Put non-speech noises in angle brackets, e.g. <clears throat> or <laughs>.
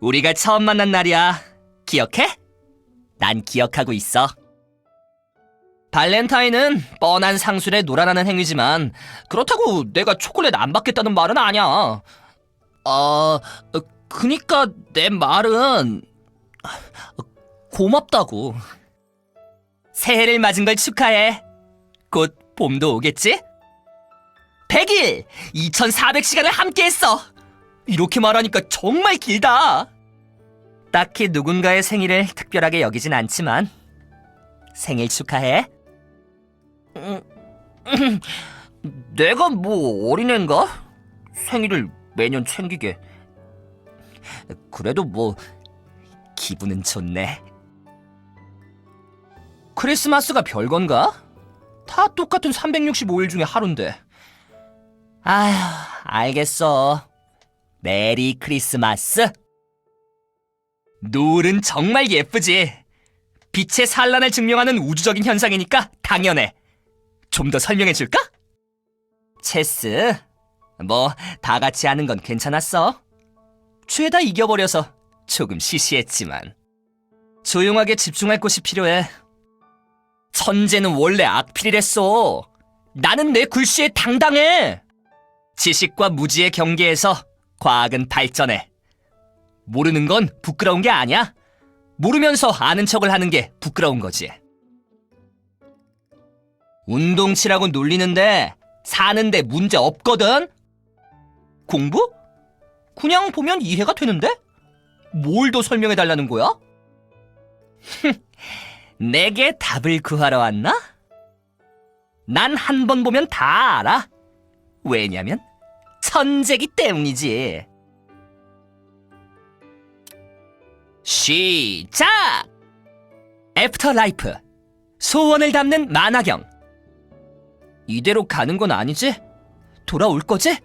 우리가 처음 만난 날이야. 기억해? 난 기억하고 있어. 발렌타인은 뻔한 상술에 놀아나는 행위지만 그렇다고 내가 초콜릿 안 받겠다는 말은 아니야. 어, 그니까 내 말은 고맙다고. 새해를 맞은 걸 축하해. 곧 봄도 오겠지? 100일! 2400시간을 함께 했어! 이렇게 말하니까 정말 길다! 딱히 누군가의 생일을 특별하게 여기진 않지만, 생일 축하해. <clears throat> 내가 뭐 어린애인가? 생일을 매년 챙기게. 그래도 뭐, 기분은 좋네. 크리스마스가 별건가? 다 똑같은 365일 중에 하루인데. 아휴, 알겠어. 메리 크리스마스. 노을은 정말 예쁘지. 빛의 산란을 증명하는 우주적인 현상이니까 당연해. 좀 더 설명해 줄까? 체스. 뭐, 다 같이 하는 건 괜찮았어. 죄다 이겨버려서 조금 시시했지만. 조용하게 집중할 곳이 필요해. 천재는 원래 악필이랬어. 나는 내 글씨에 당당해. 지식과 무지의 경계에서 과학은 발전해. 모르는 건 부끄러운 게 아니야. 모르면서 아는 척을 하는 게 부끄러운 거지. 운동치라고 놀리는데 사는데 문제 없거든? 공부? 그냥 보면 이해가 되는데? 뭘 더 설명해 달라는 거야? <laughs> 내게 답을 구하러 왔나? 난 한 번 보면 다 알아. 왜냐면 천재기 때문이지. 시작! 애프터 라이프 소원을 담는 만화경 이대로 가는 건 아니지? 돌아올 거지?